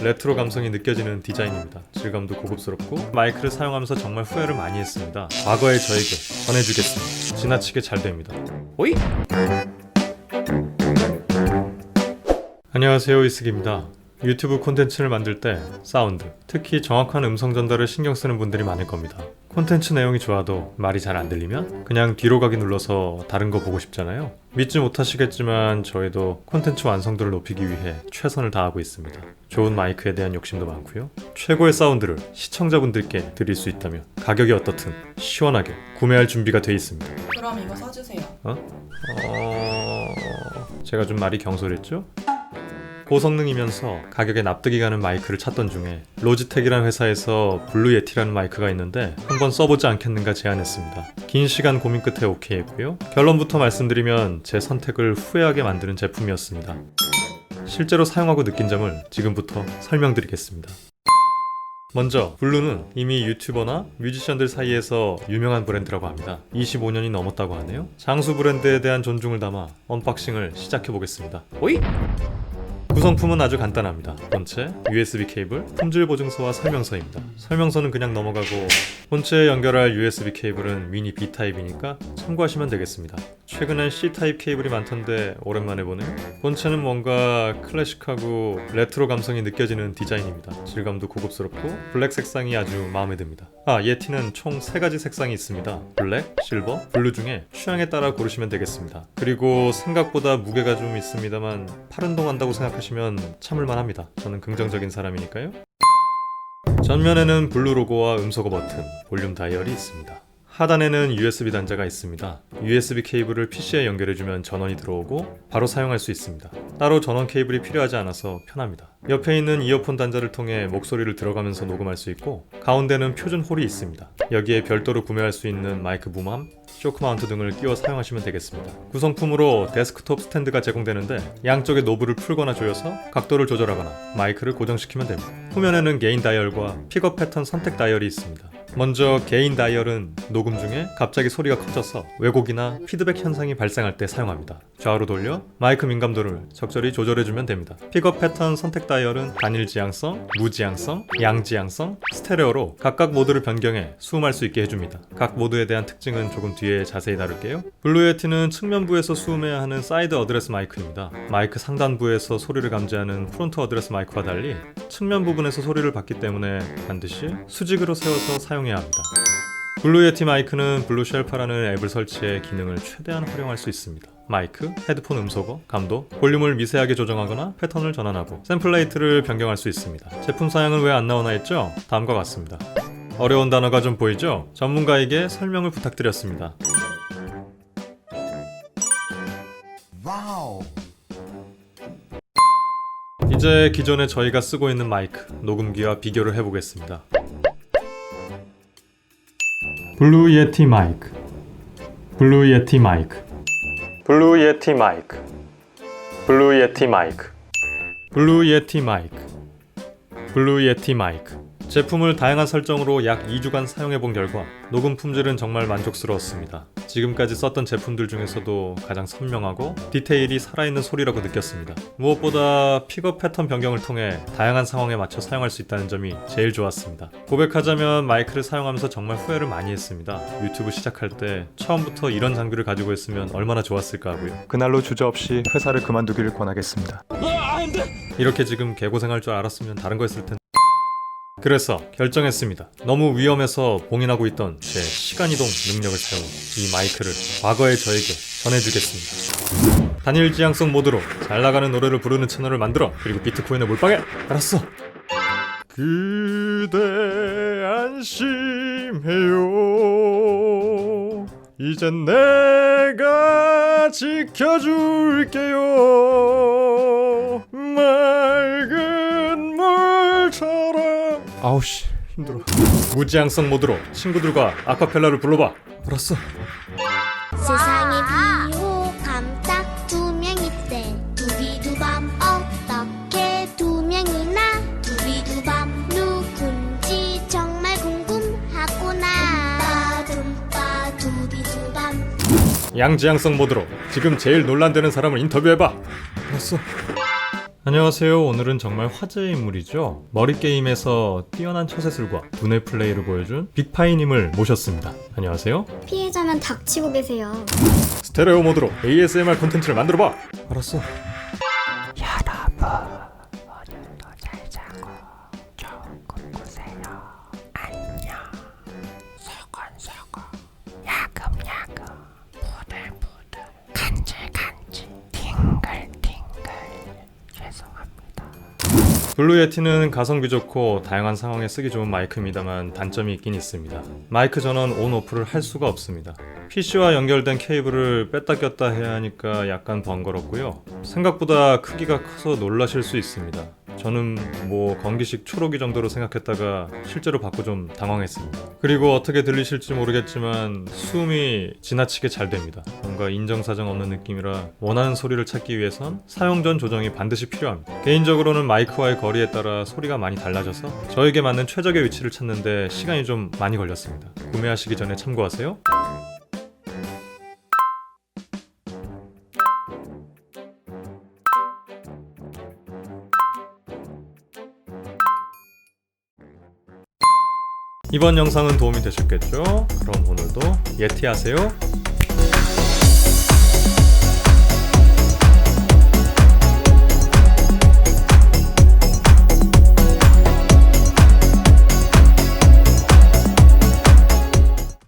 레트로 감성이 느껴지는 디자인입니다. 질감도 고급스럽고 마이크를 사용하면서 정말 후회를 많이 했습니다. 과거의 저에게 전해주겠습니다. 지나치게 잘 됩니다. 오이! 안녕하세요 이스기입니다. 유튜브 콘텐츠를 만들 때 사운드, 특히 정확한 음성 전달을 신경 쓰는 분들이 많을 겁니다. 콘텐츠 내용이 좋아도 말이 잘 안 들리면 그냥 뒤로 가기 눌러서 다른 거 보고 싶잖아요. 믿지 못하시겠지만 저희도 콘텐츠 완성도를 높이기 위해 최선을 다하고 있습니다. 좋은 마이크에 대한 욕심도 많고요. 최고의 사운드를 시청자분들께 드릴 수 있다면 가격이 어떻든 시원하게 구매할 준비가 돼 있습니다. 그럼 이거 사주세요. 어... 제가 좀 말이 경솔했죠? 고성능이면서 가격에 납득이 가는 마이크를 찾던 중에 로지텍이라는 회사에서 블루 예티라는 마이크가 있는데 한번 써보지 않겠는가 제안했습니다. 긴 시간 고민 끝에 오케이 했고요. 결론부터 말씀드리면 제 선택을 후회하게 만드는 제품이었습니다. 실제로 사용하고 느낀 점을 지금부터 설명드리겠습니다. 먼저 블루는 이미 유튜버나 뮤지션들 사이에서 유명한 브랜드라고 합니다. 25년이 넘었다고 하네요. 장수 브랜드에 대한 존중을 담아 언박싱을 시작해 보겠습니다. 오이! 구성품은 아주 간단합니다. 본체, USB 케이블, 품질 보증서와 설명서입니다. 설명서는 그냥 넘어가고 본체에 연결할 USB 케이블은 미니 B 타입이니까 참고하시면 되겠습니다. 최근엔 C 타입 케이블이 많던데 오랜만에 보네요. 본체는 뭔가 클래식하고 레트로 감성이 느껴지는 디자인입니다. 질감도 고급스럽고 블랙 색상이 아주 마음에 듭니다. 아, 예티는 총 3가지 색상이 있습니다. 블랙, 실버, 블루 중에 취향에 따라 고르시면 되겠습니다. 그리고 생각보다 무게가 좀 있습니다만 팔 운동한다고 생각하시면 참을만 합니다. 저는 긍정적인 사람이니까요. 전면에는 블루 로고와 음소거 버튼, 볼륨 다이얼이 있습니다. 하단에는 USB 단자가 있습니다. USB 케이블을 PC에 연결해주면 전원이 들어오고 바로 사용할 수 있습니다. 따로 전원 케이블이 필요하지 않아서 편합니다. 옆에 있는 이어폰 단자를 통해 목소리를 들어가면서 녹음할 수 있고 가운데는 표준 홀이 있습니다. 여기에 별도로 구매할 수 있는 마이크 부함, 쇼크 마운트 등을 끼워 사용하시면 되겠습니다. 구성품으로 데스크톱 스탠드가 제공되는데 양쪽에 노브를 풀거나 조여서 각도를 조절하거나 마이크를 고정시키면 됩니다. 후면에는 게인 다이얼과 픽업 패턴 선택 다이얼이 있습니다. 먼저 개인 다이얼은 녹음 중에 갑자기 소리가 커져서 왜곡이나 피드백 현상이 발생할 때 사용합니다. 좌우로 돌려 마이크 민감도를 적절히 조절해주면 됩니다. 픽업 패턴 선택 다이얼은 단일 지향성, 무지향성, 양지향성, 스테레오로 각각 모드를 변경해 수음할 수 있게 해줍니다. 각 모드에 대한 특징은 조금 뒤에 자세히 다룰게요. 블루에티는 측면부에서 수음해야 하는 사이드 어드레스 마이크입니다. 마이크 상단부에서 소리를 감지하는 프론트 어드레스 마이크와 달리 측면 부분에서 소리를 받기 때문에 반드시 수직으로 세워서 사용해야 합니다. 블루 예티 마이크는 블루 쉘파라는 앱을 설치해 기능을 최대한 활용할 수 있습니다. 마이크, 헤드폰 음소거, 감도, 볼륨을 미세하게 조정하거나 패턴을 전환하고 샘플 레이트를 변경할 수 있습니다. 제품 사양은 왜 안 나오나 했죠? 다음과 같습니다. 어려운 단어가 좀 보이죠? 전문가에게 설명을 부탁드렸습니다. 와우. 이제 기존에 저희가 쓰고 있는 마이크, 녹음기와 비교를 해보겠습니다. 블루 예티 마이크 블루 예티 마이크 블루 예티 마이크 블루 예티 마이크 블루 예티 마이크 블루 예티 마이크 제품을 다양한 설정으로 약 2주간 사용해본 결과 녹음 품질은 정말 만족스러웠습니다. 지금까지 썼던 제품들 중에서도 가장 선명하고 디테일이 살아있는 소리라고 느꼈습니다. 무엇보다 픽업 패턴 변경을 통해 다양한 상황에 맞춰 사용할 수 있다는 점이 제일 좋았습니다. 고백하자면 마이크를 사용하면서 정말 후회를 많이 했습니다. 유튜브 시작할 때 처음부터 이런 장비를 가지고 있으면 얼마나 좋았을까 하고요. 그날로 주저없이 회사를 그만두기를 권하겠습니다. 이렇게 지금 개고생할 줄 알았으면 다른 거 했을 텐데. 그래서 결정했습니다. 너무 위험해서 봉인하고 있던 제 시간이동 능력을 사용 이 마이크를 과거의 저에게 전해주겠습니다. 단일 지향성 모드로 잘 나가는 노래를 부르는 채널을 만들어 그리고 비트코인에 몰빵해. 알았어. 그대 안심해요. 이젠 내가 지켜줄게요. 맑은. 아우씨 힘들어. 무지향성 모드로 친구들과 아카펠라를 불러봐. 알았어. 세상에 비호 감 딱 두 명이 때 두비두밤 어떻게 두 명이나 두비두밤 누군지 정말 궁금하구나 둠바 두비두밤 양지향성 모드로 지금 제일 논란되는 사람을 인터뷰해봐. 알았어. 안녕하세요. 오늘은 정말 화제의 인물이죠. 머리 게임에서 뛰어난 처세술과 두뇌 플레이를 보여준 빅파이님을 모셨습니다. 안녕하세요. 피해자면 닥치고 계세요. 스테레오 모드로 ASMR 콘텐츠를 만들어봐. 알았어. 블루 예티는 가성비 좋고 다양한 상황에 쓰기 좋은 마이크입니다만 단점이 있긴 있습니다. 마이크 전원 온 오프를 할 수가 없습니다. PC와 연결된 케이블을 뺐다 꼈다 해야 하니까 약간 번거롭고요. 생각보다 크기가 커서 놀라실 수 있습니다. 저는 뭐 건기식 초록이 정도로 생각했다가 실제로 받고 좀 당황했습니다. 그리고 어떻게 들리실지 모르겠지만 수음이 지나치게 잘 됩니다. 뭔가 인정사정 없는 느낌이라 원하는 소리를 찾기 위해선 사용 전 조정이 반드시 필요합니다. 개인적으로는 마이크와의 거리에 따라 소리가 많이 달라져서 저에게 맞는 최적의 위치를 찾는데 시간이 좀 많이 걸렸습니다. 구매하시기 전에 참고하세요. 이번 영상은 도움이 되셨겠죠? 그럼 오늘도 예티 하세요.